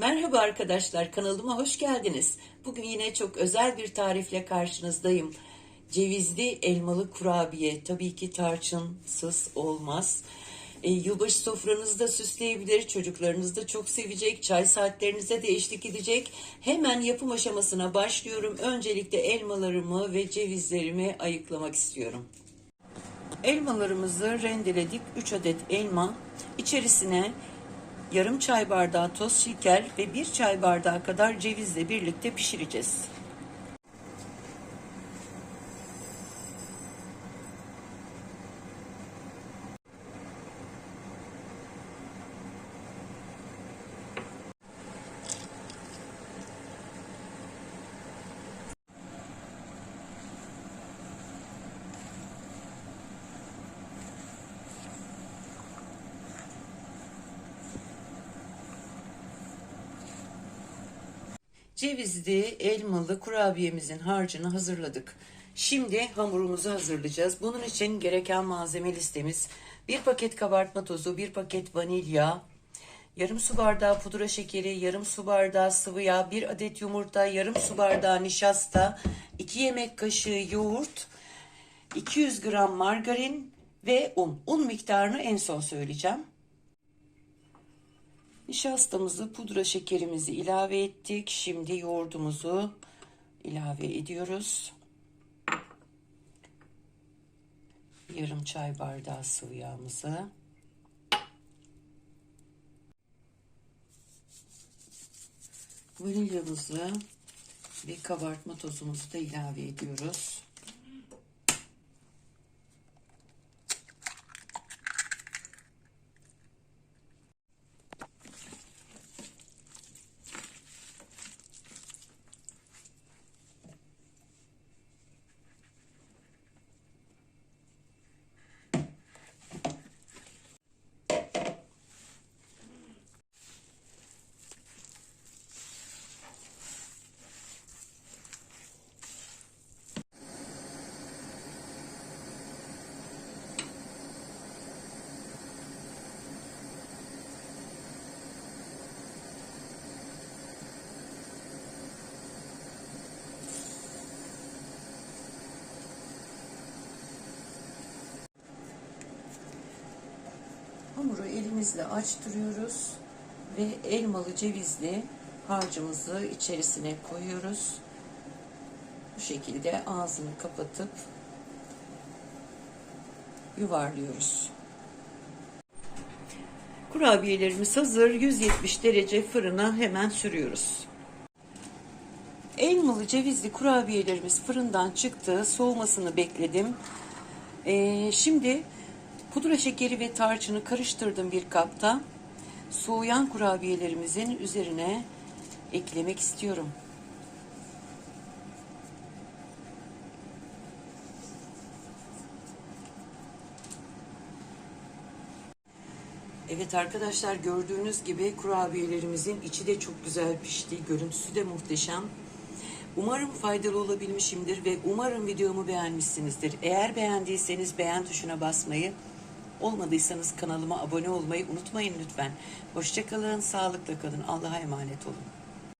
Merhaba arkadaşlar, kanalıma hoş geldiniz. Bugün yine çok özel bir tarifle karşınızdayım. Cevizli elmalı kurabiye, tabii ki tarçınsız olmaz. E, yılbaşı sofranızı da süsleyebilir, çocuklarınız da çok sevecek, çay saatlerinize de eşlik edecek. Hemen yapım aşamasına başlıyorum. Öncelikle elmalarımı ve cevizlerimi ayıklamak istiyorum. Elmalarımızı rendeledik. 3 adet elma. İçerisine yarım çay bardağı toz şeker ve 1 çay bardağı kadar cevizle birlikte pişireceğiz. Cevizli elmalı kurabiyemizin harcını hazırladık. Şimdi hamurumuzu hazırlayacağız. Bunun için gereken malzeme listemiz bir paket kabartma tozu, bir paket vanilya, yarım su bardağı pudra şekeri, yarım su bardağı sıvı yağ, bir adet yumurta, yarım su bardağı nişasta, iki yemek kaşığı yoğurt, 200 gram margarin ve un. Un miktarını en son söyleyeceğim. Nişastamızı, pudra şekerimizi ilave ettik. Şimdi yoğurdumuzu ilave ediyoruz. Yarım çay bardağı sıvı yağımızı. Vanilyamızı ve kabartma tozumuzu da ilave ediyoruz. Hamuru elimizle açtırıyoruz ve elmalı cevizli harcımızı içerisine koyuyoruz. Bu şekilde ağzını kapatıp yuvarlıyoruz. Kurabiyelerimiz hazır. 170 derece fırına hemen sürüyoruz. Elmalı cevizli kurabiyelerimiz fırından çıktı. Soğumasını bekledim. Ee, şimdi pudra şekeri ve tarçını karıştırdım bir kapta. Soğuyan kurabiyelerimizin üzerine eklemek istiyorum. Evet arkadaşlar gördüğünüz gibi kurabiyelerimizin içi de çok güzel pişti. Görüntüsü de muhteşem. Umarım faydalı olabilmişimdir ve umarım videomu beğenmişsinizdir. Eğer beğendiyseniz beğen tuşuna basmayı, olmadıysanız kanalıma abone olmayı unutmayın lütfen. Hoşçakalın, sağlıkla kalın, Allah'a emanet olun.